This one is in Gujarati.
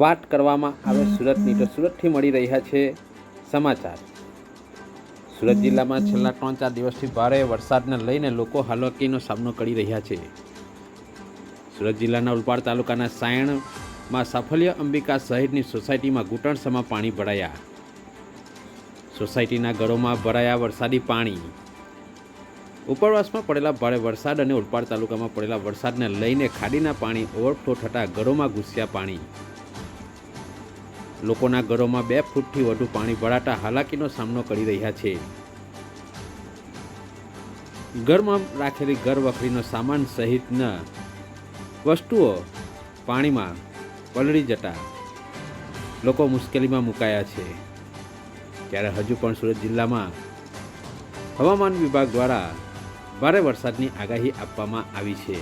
વાત કરવામાં આવે સુરતની તો સુરતથી મળી રહ્યા છે સમાચાર. સુરત જિલ્લામાં છેલ્લા ત્રણ ચાર દિવસથી ભારે વરસાદને લઈને લોકો હાલાકીનો સામનો કરી રહ્યા છે. સુરત જિલ્લાના ઉલપાડ તાલુકાના સાયણમાં સાફલ્ય અંબિકા સહિતની સોસાયટીમાં ઘૂંટણસમાં પાણી ભરાયા. સોસાયટીના ઘરોમાં ભરાયા વરસાદી પાણી. ઉપરવાસમાં પડેલા ભારે વરસાદ અને ઉલપાડ તાલુકામાં પડેલા વરસાદને લઈને ખાડીના પાણી ઓવરફ્લો થતાં ઘરોમાં ઘૂસ્યા પાણી. લોકોના ઘરોમાં બે ફૂટથી વધુ પાણી ભરાતા હાલાકીનો સામનો કરી રહ્યા છે. ઘરમાં રાખેલી ઘર વખરીનો સામાન સહિતના વસ્તુઓ પાણીમાં પલળી જતા લોકો મુશ્કેલીમાં મુકાયા છે. ત્યારે હજુ પણ સુરત જિલ્લામાં હવામાન વિભાગ દ્વારા ભારે વરસાદની આગાહી આપવામાં આવી છે.